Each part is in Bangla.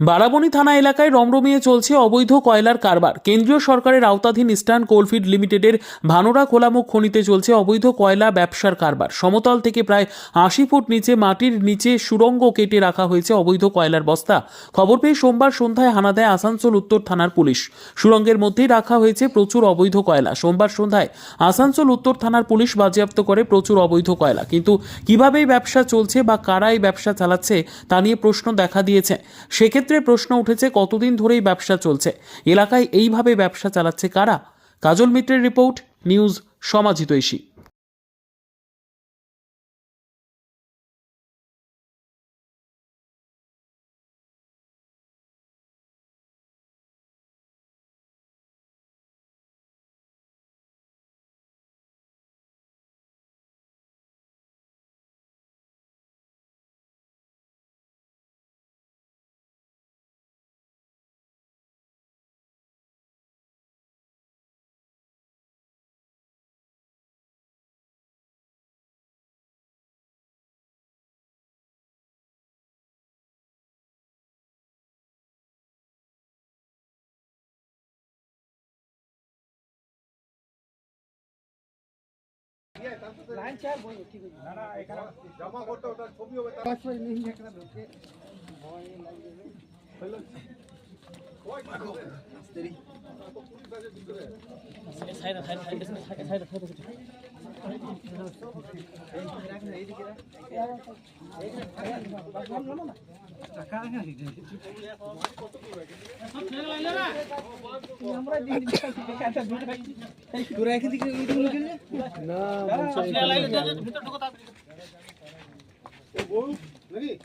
বারাবণী থানা এলাকায় রমরমিয়ে চলছে অবৈধ কয়লার কারবার। কেন্দ্রীয় সরকারের আওতাধীন ইস্টার্ন কোলফিড লিমিটেডের ভানোরা খোলামুখ খনিতে চলছে অবৈধ কয়লা ব্যবসার কারবার। সমতল থেকে প্রায় আশি ফুট নিচে মাটির নিচে সুড়ঙ্গ কেটে রাখা হয়েছে অবৈধ কয়লার বস্তা। খবর পেয়ে সোমবার সন্ধ্যায় হানা দেয় আসানসোল উত্তর থানার পুলিশ। সুড়ঙ্গের মধ্যেই রাখা হয়েছে প্রচুর অবৈধ কয়লা। সোমবার সন্ধ্যায় আসানসোল উত্তর থানার পুলিশ বাজেয়াপ্ত করে প্রচুর অবৈধ কয়লা। কিন্তু কীভাবে ব্যবসা চলছে বা কারা এই ব্যবসা চালাচ্ছে তা নিয়ে প্রশ্ন দেখা দিয়েছে। সেক্ষেত্রে প্রশ্ন উঠেছে, কতদিন ধরেই ব্যবসা চলছে? এলাকায় এইভাবে ব্যবসা চালাচ্ছে কারা? কাজল মিত্রের রিপোর্ট, নিউজ সমাজিত সমাজিতৈষী side side side side side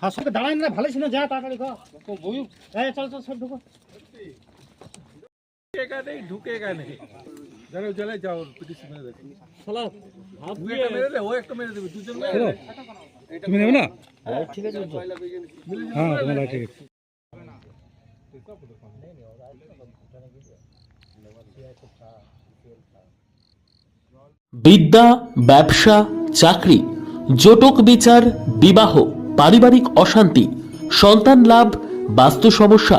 হ্যাঁ সবকে দাঁড়ায় না, ভালো ছিল, যা তাড়াতাড়ি চল চল, সব ঢুকো। ঢুকেগা নেই ঢুকেগা নেই। যাও পিটিসি মেরে মেরে দে ও একটা মেরে দেবে দুজন মেরে দে। তুমি নেবে না? ঠিক আছে হ্যাঁ তোমার ঠিক আছে। বিদ্যা ব্যবসা চাকরি জটক বিচার বিবাহ পারিবারিক অশান্তি সন্তান লাভ বাস্তু সমস্যা